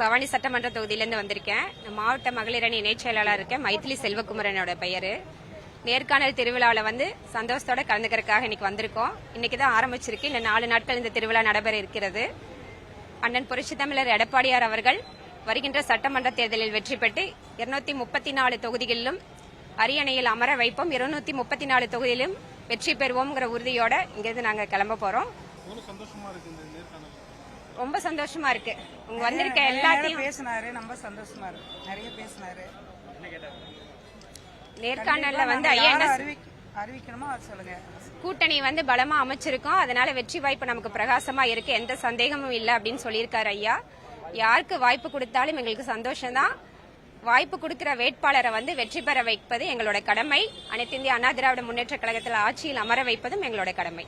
பவானி சட்டமன்ற தொகுதியிலேருந்து வந்திருக்கேன். மாவட்ட மகளிர் அணி இணைச் செயலாளர் இருக்கேன் மைத்திலி செல்வகுமரனோட பெயர். நேர்காணல் திருவிழாவில் வந்து சந்தோஷத்தோட கலந்துக்கிறதுக்காக இன்னைக்கு வந்திருக்கோம். இன்னைக்கு தான் ஆரம்பிச்சிருக்கு. இன்னும் நாலு நாட்கள் இந்த திருவிழா நடைபெற இருக்கிறது. அண்ணன் புரட்சி தமிழர் எடப்பாடியார் அவர்கள் வருகின்ற சட்டமன்ற தேர்தலில் வெற்றி பெற்று இருநூத்தி முப்பத்தி நாலு தொகுதிகளிலும் அரியணையில் அமர வைப்போம். இருநூத்தி முப்பத்தி நாலு தொகுதியிலும் வெற்றி பெறுவோம்ங்கிற உறுதியோட இங்கிருந்து நாங்கள் கிளம்ப போறோம். சந்தோஷமா ரொம்ப சந்தோஷமா இருக்கு. உங்க வந்திருக்க எல்லாத்தையும் பேசினாரு. ரொம்ப சந்தோஷமா இருக்கு. நிறைய பேசினாரு. நேர்காணல்ல வந்து ஐயா என்ன அறிவி அறிவிக்கணுமோ அது சொல்லுங்க. கூட்டணி வந்து பலமா அமைச்சிருக்கோம். அதனால வெற்றி வாய்ப்பு நமக்கு பிரகாசமா இருக்கு. எந்த சந்தேகமும் இல்ல அப்படின்னு சொல்லியிருக்காரு ஐயா. யாருக்கு வாய்ப்பு கொடுத்தாலும் எங்களுக்கு சந்தோஷம்தான். வாய்ப்பு கொடுக்கிற வேட்பாளரை வந்து வெற்றி பெற வைப்பது எங்களோட கடமை. அனைத்து இந்திய அண்ணா திராவிட முன்னேற்ற கழகத்தில் ஆட்சியில் அமர வைப்பதும் எங்களோட கடமை.